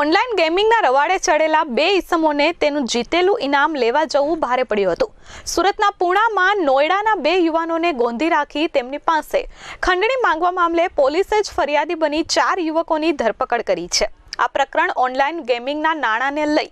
Online ગેમિંગના રવાડે ચડેલા બે ઈસમોને તેનું જીતેલું ઇનામ લેવા જવું ભારે પડ્યું હતું. સુરતના પૂણામાં નોયડાના બે યુવાનોને ગોંધી રાખી તેમની પાસે ખંડણી માંગવા મામલે પોલીસે જ ફરિયાદી બની ચાર યુવકોની ધરપકડ કરી છે. આ પ્રકરણ ઓનલાઈન ગેમિંગના નાણાંને લઈ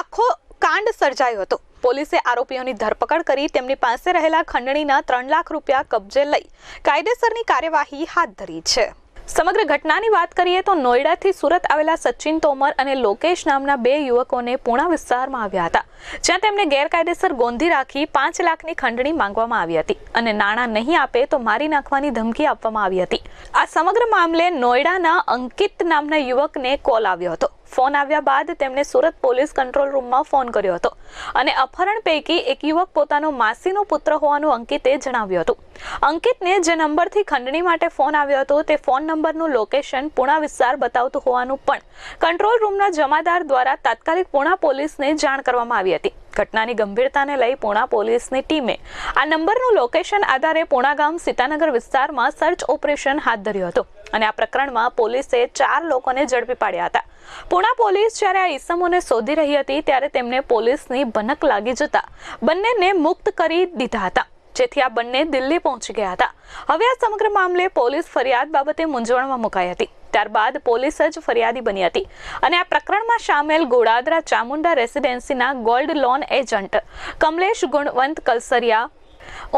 આખો કાંડ સર્જાયો હતો. પોલીસે આરોપીઓની ધરપકડ કરી તેમની પાસે રહેલા ખંડણીના ત્રણ લાખ રૂપિયા કબજે લઈ કાયદેસરની કાર્યવાહી હાથ ધરી છે. સમગ્ર ઘટનાની વાત કરીએ તો નોઈડાથી સુરત આવેલા સચિન તોમર અને લોકેશ નામના બે યુવકોને પૂણા વિસ્તારમાં આવ્યા હતા, જ્યાં તેમને ગેરકાયદેસર ગોંધી રાખી પાંચ લાખની ખંડણી માંગવામાં આવી હતી અને નાણાં નહીં આપે તો મારી નાખવાની ધમકી આપવામાં આવી હતી. આ સમગ્ર મામલે નોઈડાના અંકિત નામના યુવકને કોલ આવ્યો હતો. ફોન આવ્યા બાદ તેમણે સુરત પોલીસ કંટ્રોલ રૂમમાં ફોન કર્યો હતો અને અપહરણ પૈકી એક યુવક પોતાનો માસીનો પુત્ર હોવાનું અંકિતે જણાવ્યું હતું. અંકિતને જે નંબરથી ખંડણી માટે ફોન આવ્યો હતો, તે ફોન નંબરનું લોકેશન પુણા વિસ્તાર બતાવતું હોવાનું પણ કંટ્રોલ રૂમના જમાદાર દ્વારા તાત્કાલિક પુણા પોલીસને જાણ કરવામાં આવી હતી. ઘટનાની ગંભીરતાને લઈ પુણા પોલીસની ટીમે આ નંબરનું લોકેશન આધારે પુણા ગામ સીતાનગર વિસ્તારમાં સર્ચ ઓપરેશન હાથ ધર્યું હતું અને આ પ્રકરણમાં પોલીસે ચાર લોકોને ઝડપી પાડ્યા હતા. પુણા પોલીસ જ્યારે આ ઈસમોને શોધી રહી હતી, ત્યારે તેમને પોલીસની ભનક લાગી જતા બંનેને મુક્ત કરી દીધા હતા, જેથી આ બંને દિલ્હી પહોંચી ગયા હતા. હવે આ સમગ્ર મામલે પોલીસ ફરિયાદ બાબતે મૂંઝવણમાં મુકાઈ હતી. ત્યારબાદ પોલીસ જ ફરિયાદી બની હતી અને આ પ્રકરણમાં સામેલ Godadara Chamunda રેસિડેન્સીના gold loan agent Kamlesh Gunvant Kalsariya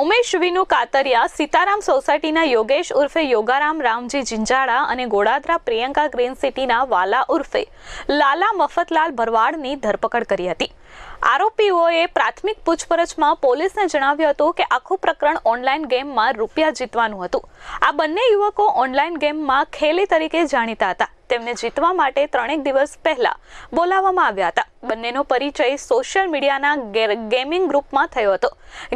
Umesh Vinu Katariya, Sitaram સોસાયટીના યોગેશ ઉર્ફે, યોગારામ રામજી જિંજાળા અને ગોડાદરા પ્રિયંકા ગ્રીન સિટીના વાલા ઉર્ફે લાલા મફતલાલ ભરવાડની ધરપકડ કરી હતી. આરોપીઓએ પ્રાથમિક પૂછપરછમાં પોલીસને જણાવ્યું હતું કે આખું પ્રકરણ ઓનલાઈન ગેમમાં રૂપિયા જીતવાનું હતું. આ બંને યુવકો ઓનલાઈન ગેમમાં ખેલી તરીકે જાણીતા હતા. તેમને જીતવા માટે ત્રણેક દિવસ પહેલા બોલાવવામાં આવ્યા હતા. બંનેનો પરિચય સોશિયલ મીડિયાના ગેમિંગ ગ્રુપમાં થયો હતો.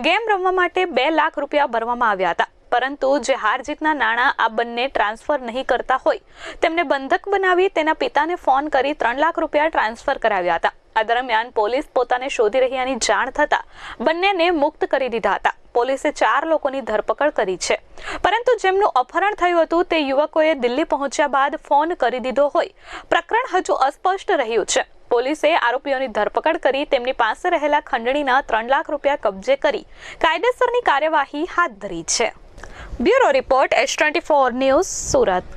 ગેમ રમવા માટે બે લાખ રૂપિયા ભરવામાં આવ્યા હતા. પરંતુ જે હાર જીતના નાણાં આ બંને ટ્રાન્સફર નહીં કરતા હોય, તેમને બંધક બનાવી તેના પિતાને ફોન કરી ત્રણ લાખ રૂપિયા ટ્રાન્સફર કરાવ્યા હતા. આ દરમિયાન પોલીસ પોતાને શોધી રહ્યાની જાણ થતા બંનેને મુક્ત કરી દીધા હતા. પોલીસે ચાર લોકોની ધરપકડ કરી છે. પરંતુ જેમનું અપહરણ થયું હતું, તે યુવકોએ દિલ્હી પહોંચ્યા બાદ ફોન કરી દીધો હોય. પ્રકરણ હજુ અસ્પષ્ટ રહ્યું છે. પોલીસે આરોપીઓની ધરપકડ કરી તેમની પાસે રહેલા ખંડણીના ત્રણ લાખ રૂપિયા કબજે કરી કાયદેસરની કાર્યવાહી હાથ ધરી છે. Bureau report S twenty four news Surat.